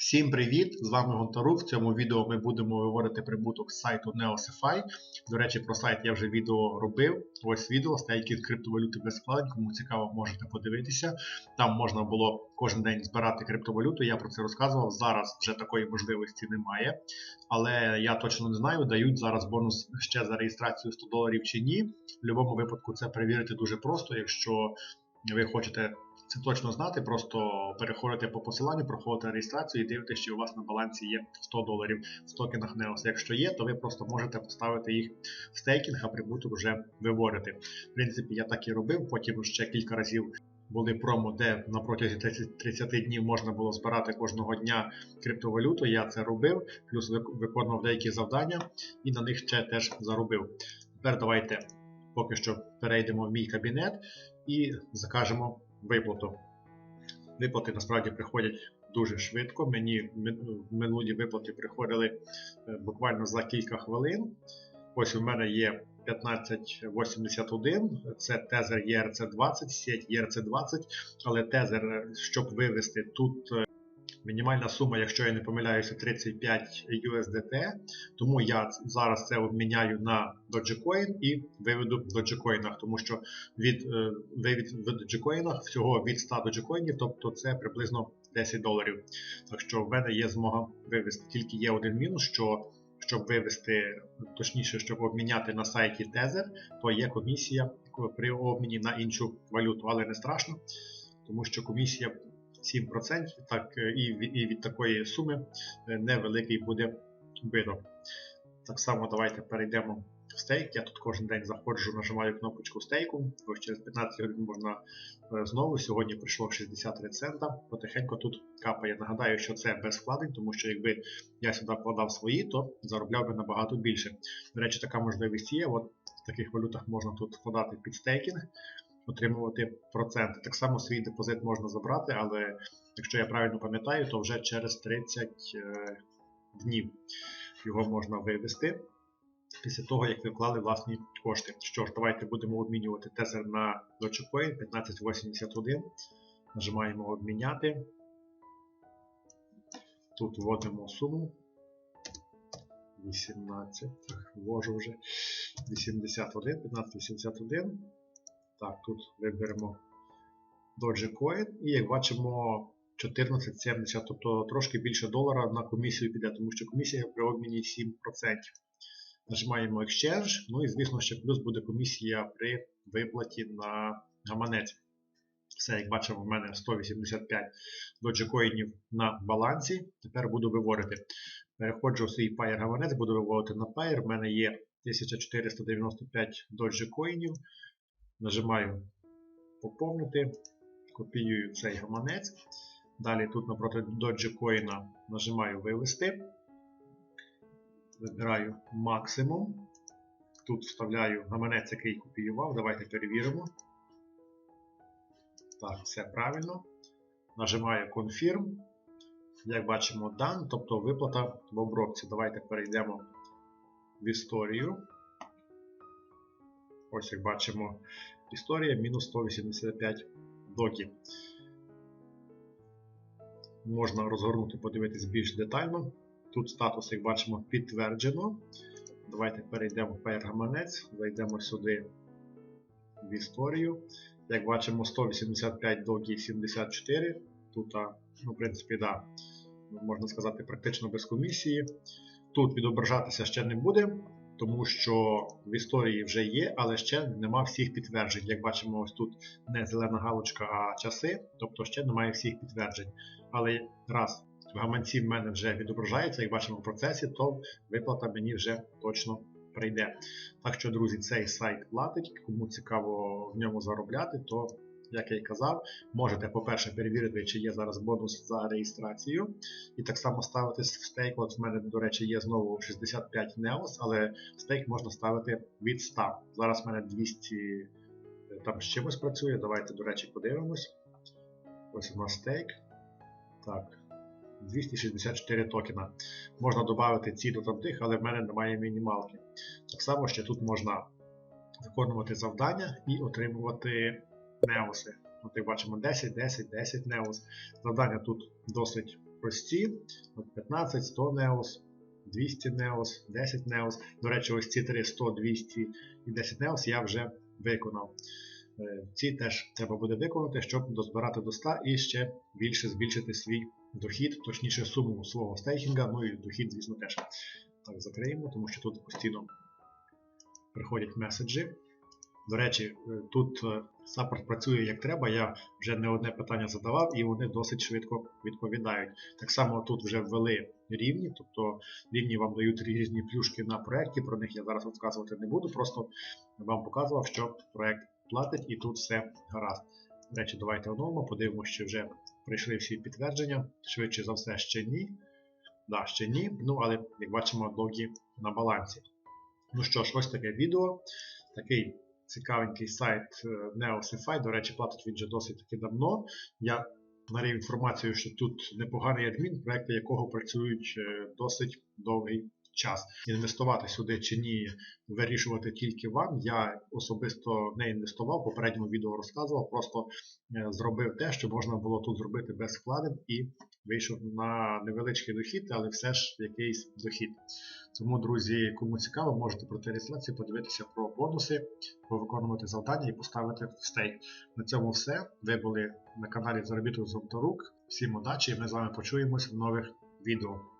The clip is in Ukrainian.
Всім привіт! З вами Гонтарук. В цьому відео ми будемо виводити прибуток з сайту NeoSFI. До речі, про сайт я вже відео робив. Ось відео стейки криптовалюти без вкладень. Кому цікаво, можете подивитися. Там можна було кожен день збирати криптовалюту. Я про це розказував. Зараз вже такої можливості немає. Але я точно не знаю, дають зараз бонус ще за реєстрацію 100 доларів чи ні. В будь-якому випадку це перевірити дуже просто, якщо ви хочете це точно знати, просто переходите по посиланню, проходите реєстрацію і дивитеся, чи у вас на балансі є 100 доларів в токенах NEOS. Якщо є, то ви просто можете поставити їх в стейкінг, а прибуток вже виводити. В принципі, я так і робив, потім ще кілька разів. Були промо, де на протязі 30, 30 днів можна було збирати кожного дня криптовалюту. Я це робив, плюс виконував деякі завдання і на них ще теж заробив. Тепер давайте поки що перейдемо в мій кабінет і закажемо виплату. Виплати насправді приходять дуже швидко. Мені минулі виплати приходили е, буквально за кілька хвилин. Ось у мене є 1581, це тезер ERC20, сеть ERC20, але тезер, щоб вивести тут е, Мінімальна сума, якщо я не помиляюся, 35 USDT. Тому я зараз це обміняю на Dogecoin і виведу в Dogecoin, тому що від е, вивід в Dogecoin всього від 100 Dogecoin, тобто це приблизно 10 доларів. Так що в мене є змога вивести. Тільки є один мінус, що щоб вивести, точніше, щоб обміняти на сайті Tether, то є комісія при обміні на іншу валюту, але не страшно, тому що комісія 7%, так е, і і від такої суми е, невеликий буде биток. Так само давайте перейдемо в стейк. Я тут кожен день заходжу, нажимаю кнопочку стейку. Ось через 15 годин можна е, знову. Сьогодні прийшло 63 цента. Потихеньку тут капає. Нагадаю, що це без вкладень, тому що якби я сюди вкладав свої, то заробляв би набагато більше. До речі, така можливість є. От В таких валютах можна тут вкладати під стейкінг отримувати проценти. Так само свій депозит можна забрати, але якщо я правильно пам'ятаю, то вже через 30 е, днів його можна вивести після того, як ви вклали власні кошти. Що ж, давайте будемо обмінювати тезер на Dogecoin 1581. Нажимаємо обміняти. Тут вводимо суму. 18, ввожу вже 81, 1581. Так, тут виберемо Dogecoin і як бачимо 14,70, тобто трошки більше долара на комісію піде, тому що комісія при обміні 7%. Нажимаємо Exchange, ну і звісно ще плюс буде комісія при виплаті на гаманець. Все, як бачимо, в мене 185 доджикоїнів на балансі. Тепер буду виводити. Переходжу в свій Payer гаманець, буду виводити на Payer. В мене є 1495 доджикоїнів. Нажимаю поповнити, копіюю цей гаманець. Далі тут напроти Dogecoin нажимаю вивести. Вибираю максимум. Тут вставляю гаманець, який копіював. Давайте перевіримо. Так, все правильно. Нажимаю Confirm. Як бачимо, дан, тобто виплата в обробці. Давайте перейдемо в історію. Ось як бачимо, історія мінус 185 доків. Можна розгорнути, подивитись більш детально. Тут статус, як бачимо, підтверджено. Давайте перейдемо в пергаманець, зайдемо сюди в історію. Як бачимо, 185 догі 74. Тут, ну, в принципі, да, можна сказати, практично без комісії. Тут відображатися ще не буде тому що в історії вже є, але ще нема всіх підтверджень. Як бачимо, ось тут не зелена галочка, а часи, тобто ще немає всіх підтверджень. Але раз в гаманці в мене вже відображається, як бачимо в процесі, то виплата мені вже точно прийде. Так що, друзі, цей сайт платить, кому цікаво в ньому заробляти, то як я і казав, можете, по-перше, перевірити, чи є зараз бонус за реєстрацію. І так само ставити стейк. От в мене, до речі, є знову 65 NEOS, але стейк можна ставити від 100. Зараз в мене 200 е, там з чимось працює. Давайте, до речі, подивимось. Ось у нас стейк. Так. 264 токена. Можна додати ці до тамтих, але в мене немає мінімалки. Так само ще тут можна виконувати завдання і отримувати неоси. От як бачимо 10, 10, 10 неос. Завдання тут досить прості. От 15, 100 Неос, 200 Неос, 10 Неос. До речі, ось ці три 100, 200 і 10 Неос я вже виконав. Е, Ці теж треба буде виконати, щоб дозбирати до 100 і ще більше збільшити свій дохід, точніше суму свого стейкінга, ну і дохід, звісно, теж. Так, закриємо, тому що тут постійно приходять меседжі. До речі, е, тут е, саппорт працює як треба. Я вже не одне питання задавав, і вони досить швидко відповідають. Так само тут вже ввели рівні, тобто рівні вам дають різні плюшки на проєкті. Про них я зараз розказувати не буду, просто вам показував, що проєкт платить і тут все гаразд. До речі, давайте оновимо, подивимося, чи вже прийшли всі підтвердження. Швидше за все, ще ні. Да, ще ні. Ну, але як бачимо, логі на балансі. Ну що ж, ось таке відео. Такий цікавенький сайт NeoSify. До речі, платить він вже досить таки давно. Я нарів інформацію, що тут непоганий адмін, проекти якого працюють е, досить довгий час. Інвестувати сюди чи ні, вирішувати тільки вам. Я особисто не інвестував, попередньому відео розказував, просто е, зробив те, що можна було тут зробити без вкладень і вийшов на невеличкий дохід, але все ж якийсь дохід. Тому, друзі, кому цікаво, можете пройти реєстрацію, подивитися про бонуси, повиконувати завдання і поставити в стейк. На цьому все. Ви були на каналі Заробіток з рук. Всім удачі і ми з вами почуємось в нових відео.